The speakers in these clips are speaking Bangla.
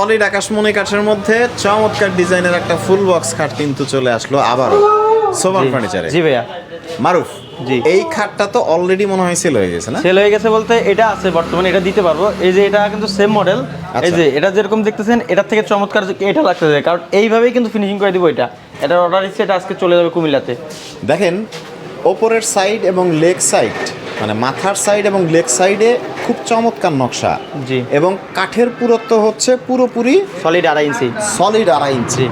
সলিড আকাশমণি কাঠের মধ্যে চমৎকার ডিজাইনের একটা ফুল বক্স খাট কিন্তু চলে আসলো আবারও। সোভান ফার্নিচারে জি ভাইয়া। মারুফ জি। এই খাটটা তো অলরেডি মনে হয় সেল হয়ে গেছে না? সেল হয়ে গেছে বলতে এটা আছে বর্তমানে এটা দিতে পারব। এই যে এটা কিন্তু সেম মডেল এই আচ্ছা। যে এটা যেরকম দেখতেছেন এটার থেকে চমৎকার এটা লাগতেছে। কারণ এইভাবেই কিন্তু ফিনিশিং করে দিব এটা। এটার অর্ডার দিচ্ছে এটা আজকে চলে যাবে কুমিল্লাতে। দেখেন ওপরের সাইড এবং লেগ সাইড মানে মাথার সাইড এবং লেগ সাইডে খুব চমৎকার নকশা। জি। এবং কাঠের পুরত্ব হচ্ছে পুরোপুরি সলিড আড়াই ইঞ্চি। সলিড আড়াই ইঞ্চি।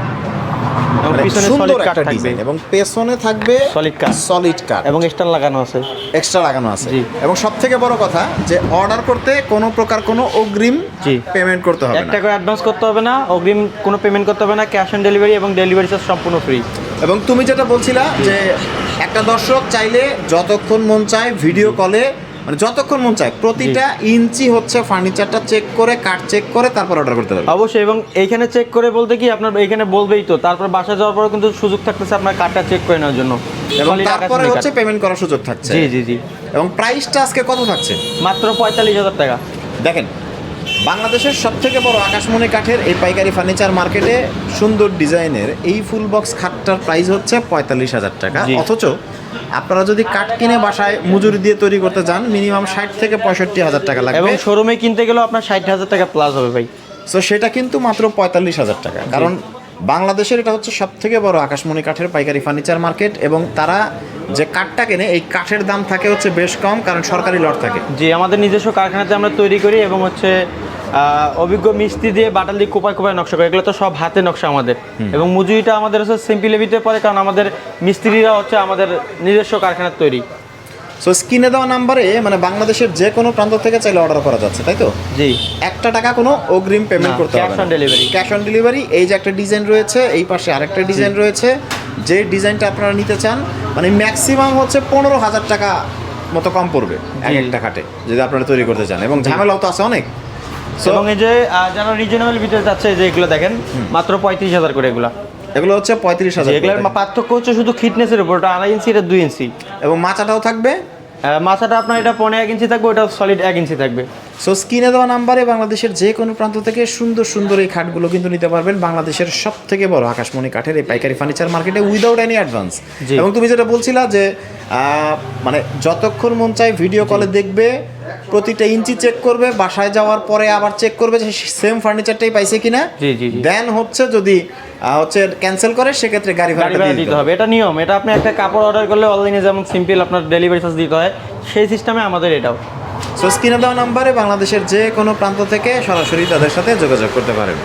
মানে সুন্দর সলিড একটা ডিজাইন এবং পেছনে থাকবে Solid কাঠ। সলিড কাঠ। এবং স্টার লাগানো আছে। এক্সট্রা লাগানো আছে। এবং সব থেকে বড় কথা যে অর্ডার করতে কোনো প্রকার কোনো অগ্রিম জি। পেমেন্ট করতে হবে একটা করে অ্যাডভান্স করতে হবে না অগ্রিম কোনো পেমেন্ট করতে হবে না ক্যাশ অন ডেলিভারি এবং ডেলিভারি চার্জ সম্পূর্ণ ফ্রি এবং তুমি যেটা বলছিলা যে একটা দর্শক চাইলে যতক্ষণ মন চায় ভিডিও কলে মানে যতক্ষণ মন চায় প্রতিটা ইঞ্চি হচ্ছে ফার্নিচারটা চেক করে কাঠ চেক করে তারপর অর্ডার করতে হবে অবশ্যই এবং এইখানে চেক করে বলতে কি আপনার এইখানে বলবেই তো তারপর বাসা যাওয়ার পরে কিন্তু সুযোগ থাকতেছে আপনার কার্ডটা চেক করে নেওয়ার জন্য। এবং তারপরে হচ্ছে পেমেন্ট করার সুযোগ থাকছে। জি জি জি। এবং প্রাইসটা আজকে কত থাকছে? মাত্র পঁয়তাল্লিশ হাজার টাকা। দেখেন বাংলাদেশের সব থেকে বড় আকাশমণি কাঠের এই পাইকারি ফার্নিচার মার্কেটে সুন্দর ডিজাইনের এই ফুল বক্স খাটটার প্রাইস হচ্ছে পঁয়তাল্লিশ হাজার টাকা। অথচ আপনারা যদি কাঠ কিনে বাসায় মজুরি দিয়ে তৈরি করতে যান মিনিমাম ষাট থেকে পঁয়ষট্টি হাজার টাকা লাগবে। এবং শোরুমে কিনতে গেলেও আপনার ষাট হাজার টাকা প্লাস হবে ভাই। সো সেটা কিন্তু মাত্র পঁয়তাল্লিশ হাজার টাকা। কারণ বাংলাদেশের এটা হচ্ছে সব থেকে বড় আকাশমণি কাঠের পাইকারি ফার্নিচার মার্কেট এবং তারা যে কাঠটা কেনে এই কাঠের দাম থাকে হচ্ছে বেশ কম কারণ সরকারি লট থাকে। জি আমাদের নিজস্ব কারখানাতে আমরা তৈরি করি এবং হচ্ছে অভিজ্ঞ মিস্ত্রি দিয়ে বাটাল দিয়ে কোপায় কোপায় নকশা করে এগুলো তো সব হাতে নকশা আমাদের। এবং মজুরিটা আমাদের হচ্ছে সিম্পল লেভিতে পড়ে কারণ আমাদের মিস্ত্রিরা হচ্ছে আমাদের নিজস্ব কারখানার তৈরি। সো স্ক্রিনে দেওয়া নাম্বারে মানে বাংলাদেশের যে কোনো প্রান্ত থেকে চাইলে অর্ডার করা যাচ্ছে তাই তো? জি। একটা টাকা কোনো অগ্রিম পেমেন্ট করতে হবে cash on delivery। Cash on delivery এই যে একটা ডিজাইন রয়েছে এই পাশে আরেকটা ডিজাইন রয়েছে। যে ডিজাইনটা আপনারা নিতে চান মানে ম্যাক্সিমাম হচ্ছে পনেরো হাজার টাকা মতো কম পড়বে এক একটা খাটে যদি আপনারা তৈরি করতে চান। এবং ঝামেলাও তো আছে অনেক। এবং এই যে যারা রিজনেবল ভিতরে যাচ্ছে যে এগুলো দেখেন মাত্র পঁয়ত্রিশ হাজার করে এগুলো। এগুলো হচ্ছে পঁয়ত্রিশ হাজার এগুলোর পার্থক্য হচ্ছে শুধু ফিটনেসের উপর ওটা আড়াই ইঞ্চি এটা দুই ইঞ্চি এবং মাচাটাও থাকবে? মাথাটা আপনার এটা পনেরো এক ইঞ্চি থাকবে ওটা সলিড এক ইঞ্চি থাকবে। সো স্ক্রিনে দেওয়া নাম্বারে বাংলাদেশের যে কোনো প্রান্ত থেকে সুন্দর সুন্দর এই খাটগুলো কিন্তু নিতে পারবেন বাংলাদেশের সব থেকে বড় আকাশমণি কাঠের এই পাইকারি ফার্নিচার মার্কেটে উইদাউট এনি অ্যাডভান্স এবং তুমি যেটা বলছিলা যে মানে যতক্ষণ মন চায় ভিডিও কলে দেখবে প্রতিটা ইঞ্চি চেক করবে বাসায় যাওয়ার পরে আবার চেক করবে যে সেম ফার্নিচারটাই পাইছে কিনা। দেন হচ্ছে যদি হচ্ছে ক্যান্সেল করে সেক্ষেত্রে গাড়ি ভাড়া দিতে হবে। এটা নিয়ম। এটা আপনি একটা কাপড় অর্ডার করলে অনলাইনে যেমন সিম্পল আপনার ডেলিভারি চার্জ দিতে হয় সেই সিস্টেমে আমাদের এটাও। সো স্ক্রিনে দেওয়া নাম্বারে বাংলাদেশের যে কোনো প্রান্ত থেকে সরাসরি তাদের সাথে যোগাযোগ করতে পারেন।